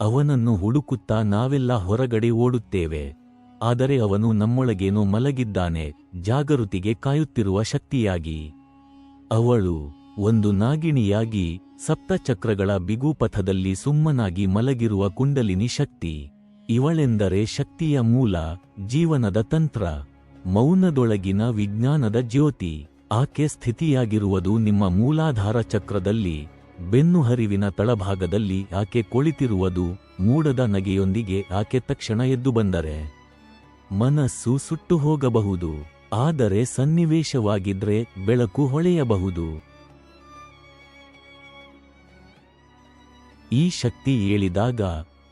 ಅವನನ್ನು ಹುಡುಕುತ್ತಾ ನಾವೆಲ್ಲ ಹೊರಗಡೆ ಓಡುತ್ತೇವೆ. ಆದರೆ ಅವನು ನಮ್ಮೊಳಗೇನೋ ಮಲಗಿದ್ದಾನೆ, ಜಾಗೃತಿಗೆ ಕಾಯುತ್ತಿರುವ ಶಕ್ತಿಯಾಗಿ. ಅವಳು ಒಂದು ನಾಗಿಣಿಯಾಗಿ ಸಪ್ತಚಕ್ರಗಳ ಬಿಗುಪಥದಲ್ಲಿ ಸುಮ್ಮನಾಗಿ ಮಲಗಿರುವ ಕುಂಡಲಿನಿ ಶಕ್ತಿ. ಇವಳೆಂದರೆ ಶಕ್ತಿಯ ಮೂಲ, ಜೀವನದ ತಂತ್ರ. ಮೌನದೊಳಗಿನ ವಿಜ್ಞಾನದ ಜ್ಯೋತಿ. ಆಕೆ ಸ್ಥಿತಿಯಾಗಿರುವುದು ನಿಮ್ಮ ಮೂಲಾಧಾರ ಚಕ್ರದಲ್ಲಿ. ಬೆನ್ನುಹರಿವಿನ ತಳಭಾಗದಲ್ಲಿ ಆಕೆ ಕುಳಿತಿರುವುದು ಮೂಡದ ನಗೆಯೊಂದಿಗೆ ಆಕೆ ತಕ್ಷಣ ಎದ್ದು ಬಂದರೆ, ಮನಸ್ಸು ಸುಟ್ಟು ಹೋಗಬಹುದು, ಆದರೆ ಸನ್ನಿವೇಶವಾಗಿದ್ರೆ ಬೆಳಕು ಹೊಳೆಯಬಹುದು. ಈ ಶಕ್ತಿ ಏಳಿದಾಗ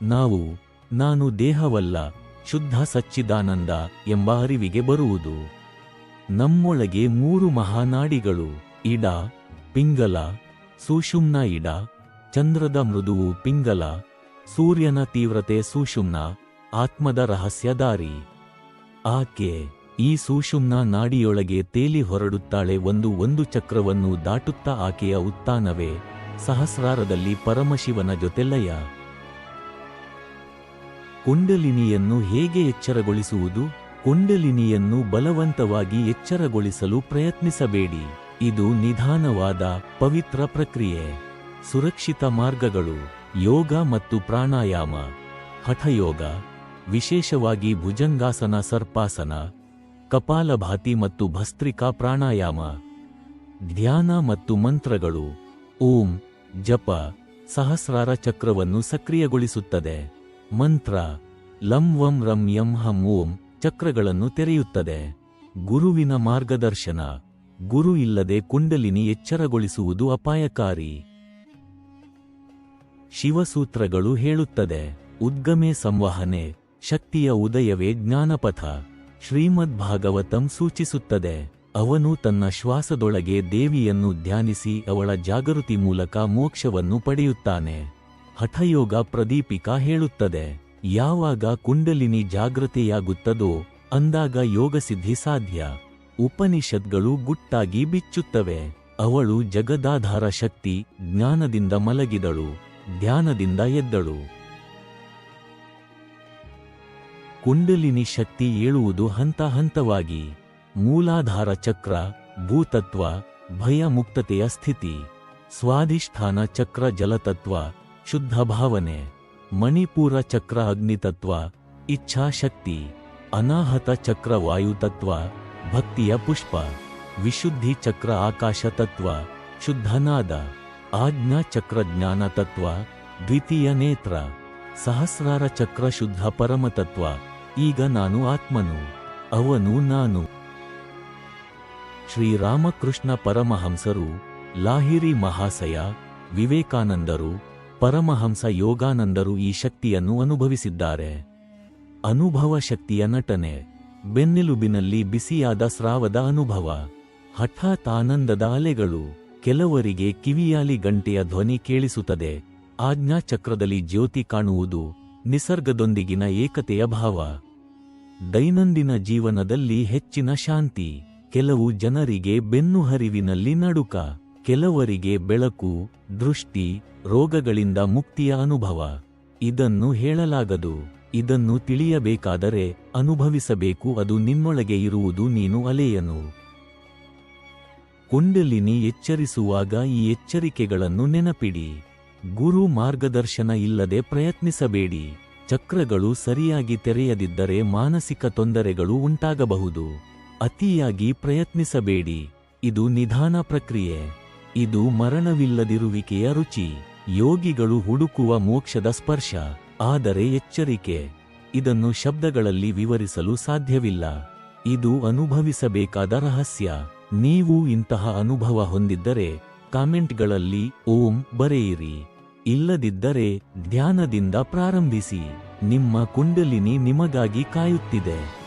ನಾವು, ನಾನು ದೇಹವಲ್ಲ, ಶುದ್ಧ ಸಚ್ಚಿದಾನಂದ ಎಂಬ ಅರಿವಿಗೆ ಬರುವುದು. ನಮ್ಮೊಳಗೆ ಮೂರು ಮಹಾನಾಡಿಗಳು, ಇಡ, ಪಿಂಗಲ ಸುಷುಮ್ನ ಇಡ, ಚಂದ್ರದ ಮೃದುವು ಪಿಂಗಲ, ಸೂರ್ಯನ ತೀವ್ರತೆ ಸುಷುಮ್ನ, ಆತ್ಮದ ರಹಸ್ಯ ದಾರಿ. ಆಕೆ ಈ ಸುಷುಮ್ನ ನಾಡಿಯೊಳಗೆ ತೇಲಿ ಹೊರಡುತ್ತಾಳೆ ಒಂದು ಒಂದು ಚಕ್ರವನ್ನು ದಾಟುತ್ತಾ ಆಕೆಯ ಉತ್ಥಾನವೇ ಸಹಸ್ರಾರದಲ್ಲಿ ಪರಮಶಿವನ ಜೊತೆ ಕುಂಡಲಿನಿಯನ್ನು ಹೇಗೆ ಎಚ್ಚರಗೊಳಿಸುವುದು? ಕುಂಡಲಿನಿಯನ್ನು ಬಲವಂತವಾಗಿ ಎಚ್ಚರಗೊಳಿಸಲು ಪ್ರಯತ್ನಿಸಬೇಡಿ. ಇದು ನಿಧಾನವಾದ, ಪವಿತ್ರ ಪ್ರಕ್ರಿಯೆ. ಸುರಕ್ಷಿತ ಮಾರ್ಗಗಳು, ಯೋಗ ಮತ್ತು ಪ್ರಾಣಾಯಾಮ. ಹಠಯೋಗ, ವಿಶೇಷವಾಗಿ ಭುಜಂಗಾಸನ, ಸರ್ಪಾಸನ, ಕಪಾಲಭಾತಿ ಮತ್ತು ಭಸ್ತ್ರಿಕಾ ಪ್ರಾಣಾಯಾಮ. ಧ್ಯಾನ ಮತ್ತು ಮಂತ್ರಗಳು, ಓಂ, ಜಪ, ಸಹಸ್ರಾರ ಚಕ್ರವನ್ನು ಸಕ್ರಿಯಗೊಳಿಸುತ್ತದೆ. ಮಂತ್ರ, ಲಂ ವಂ ರಂ ಯಂ ಹಂ ಓಂ ಚಕ್ರಗಳನ್ನು ತೆರೆಯುತ್ತದೆ. ಗುರುವಿನ ಮಾರ್ಗದರ್ಶನ. ಗುರು ಇಲ್ಲದೆ ಕುಂಡಲಿನಿ ಎಚ್ಚರಗೊಳಿಸುವುದು ಅಪಾಯಕಾರಿ. ಶಿವಸೂತ್ರಗಳು ಹೇಳುತ್ತದೆ, ಉದ್ಗಮೆ ಸಂವಹನೆ, ಶಕ್ತಿಯ ಉದಯವೇ ಜ್ಞಾನಪಥ. ಶ್ರೀಮದ್ ಭಾಗವತಂ ಸೂಚಿಸುತ್ತದೆ, ಅವನು ತನ್ನ ಶ್ವಾಸದೊಳಗೆ ದೇವಿಯನ್ನು ಧ್ಯಾನಿಸಿ ಅವಳ ಜಾಗೃತಿ ಮೂಲಕ ಮೋಕ್ಷವನ್ನು ಪಡೆಯುತ್ತಾನೆ. ಹಠಯೋಗ ಪ್ರದೀಪಿಕಾ ಹೇಳುತ್ತದೆ, ಯಾವಾಗ ಕುಂಡಲಿನಿ ಜಾಗೃತೆಯಾಗುತ್ತದೋ ಅಂದಾಗ ಯೋಗಸಿದ್ಧಿ ಸಾಧ್ಯ. ಉಪನಿಷತ್ಗಳು ಗುಟ್ಟಾಗಿ ಬಿಚ್ಚುತ್ತವೆ. ಅವಳು ಜಗದಾಧಾರ ಶಕ್ತಿ ಜ್ಞಾನದಿಂದ ಮಲಗಿದಳು, ಧ್ಯಾನದಿಂದ ಎದ್ದಳು. ಕುಂಡಲಿನಿ ಶಕ್ತಿ ಏಳುವುದು ಹಂತ ಹಂತವಾಗಿ. ಮೂಲಾಧಾರ ಚಕ್ರ, ಭೂತತ್ವ, ಭಯ ಮುಕ್ತತೆಯ ಸ್ಥಿತಿ. ಸ್ವಾಧಿಷ್ಠಾನ ಚಕ್ರ ಜಲತತ್ವ, ಶುದ್ಧ ಭಾವನೆ. ಮಣಿಪೂರ ಚಕ್ರ ಅಗ್ನಿತತ್ವ, ಇಚ್ಛಾಶಕ್ತಿ. ಅನಾಹತ ಚಕ್ರ ವಾಯುತತ್ವ ಭಕ್ತಿಯ ಪುಷ್ಪ, ವಿಶುದ್ಧಿ ಚಕ್ರ ಆಕಾಶ ತತ್ವ, ಶುದ್ಧನಾದ ಆಜ್ಞಾ ಚಕ್ರ ಜ್ಞಾನ ತತ್ವ, ದ್ವಿತೀಯ ನೇತ್ರ, ಸಹಸ್ರಾರ ಚಕ್ರ ಶುದ್ಧ ಪರಮತತ್ವ ಈಗ ನಾನು ಆತ್ಮನು, ಅವನು ನಾನು. ಶ್ರೀರಾಮಕೃಷ್ಣ ಪರಮಹಂಸರು, ಲಾಹಿರಿ ಮಹಾಶಯ, ವಿವೇಕಾನಂದರು, ಪರಮಹಂಸ ಯೋಗಾನಂದರು ಈ ಶಕ್ತಿಯನ್ನು ಅನುಭವಿಸಿದ್ದಾರೆ. ಅನುಭವ ಶಕ್ತಿಯ ನಟನೆ. ಬೆನ್ನೆಲುಬಿನಲ್ಲಿ ಬಿಸಿಯಾದ ಸ್ರಾವದ ಅನುಭವ. ಹಠಾತ್ ಆನಂದದ ಅಲೆಗಳು ಕೆಲವರಿಗೆ ಕಿವಿಯಾಲಿ ಗಂಟೆಯ ಧ್ವನಿ ಕೇಳಿಸುತ್ತದೆ. ಆಜ್ಞಾಚಕ್ರದಲ್ಲಿ ಜ್ಯೋತಿ ಕಾಣುವುದು ನಿಸರ್ಗದೊಂದಿಗಿನ ಏಕತೆಯ ಭಾವ. ದೈನಂದಿನ ಜೀವನದಲ್ಲಿ ಹೆಚ್ಚಿನ ಶಾಂತಿ, ಕೆಲವು ಜನರಿಗೆ ಬೆನ್ನುಹರಿವಿನಲ್ಲಿ ನಡುಕ, ಕೆಲವರಿಗೆ ಬೆಳಕು, ದೃಷ್ಟಿ, ರೋಗಗಳಿಂದ ಮುಕ್ತಿಯ ಅನುಭವ. ಇದನ್ನು ಹೇಳಲಾಗದು. ಇದನ್ನು ತಿಳಿಯಬೇಕಾದರೆ ಅನುಭವಿಸಬೇಕು, ಅದು ನಿನ್ನೊಳಗೆ ಇರುವುದು ನೀನು ಅಲೆಯನು. ಕುಂಡಲಿನಿ ಎಚ್ಚರಿಸುವಾಗ ಈ ಎಚ್ಚರಿಕೆಗಳನ್ನು ನೆನಪಿಡಿ. ಗುರು ಮಾರ್ಗದರ್ಶನ ಇಲ್ಲದೆ ಪ್ರಯತ್ನಿಸಬೇಡಿ. ಚಕ್ರಗಳು ಸರಿಯಾಗಿ ತೆರೆಯದಿದ್ದರೆ ಮಾನಸಿಕ ತೊಂದರೆಗಳು ಉಂಟಾಗಬಹುದು. ಅತಿಯಾಗಿ ಪ್ರಯತ್ನಿಸಬೇಡಿ. ಇದು ನಿಧಾನ ಪ್ರಕ್ರಿಯೆ. ಇದು ಮರಣವಿಲ್ಲದಿರುವಿಕೆಯ ರುಚಿ. ಯೋಗಿಗಳು ಹುಡುಕುವ ಮೋಕ್ಷದ ಸ್ಪರ್ಶ. ಆದರೆ ಎಚ್ಚರಿಕೆ. ಇದನ್ನು ಶಬ್ದಗಳಲ್ಲಿ ವಿವರಿಸಲು ಸಾಧ್ಯವಿಲ್ಲ. ಇದು ಅನುಭವಿಸಬೇಕಾದ ರಹಸ್ಯ. ನೀವು ಇಂತಹ ಅನುಭವ ಹೊಂದಿದ್ದರೆ ಕಾಮೆಂಟ್ಗಳಲ್ಲಿ ಓಂ ಬರೆಯಿರಿ. ಇಲ್ಲದಿದ್ದರೆ ಧ್ಯಾನದಿಂದ ಪ್ರಾರಂಭಿಸಿ. ನಿಮ್ಮ ಕುಂಡಲಿನಿ ನಿಮಗಾಗಿ ಕಾಯುತ್ತಿದೆ.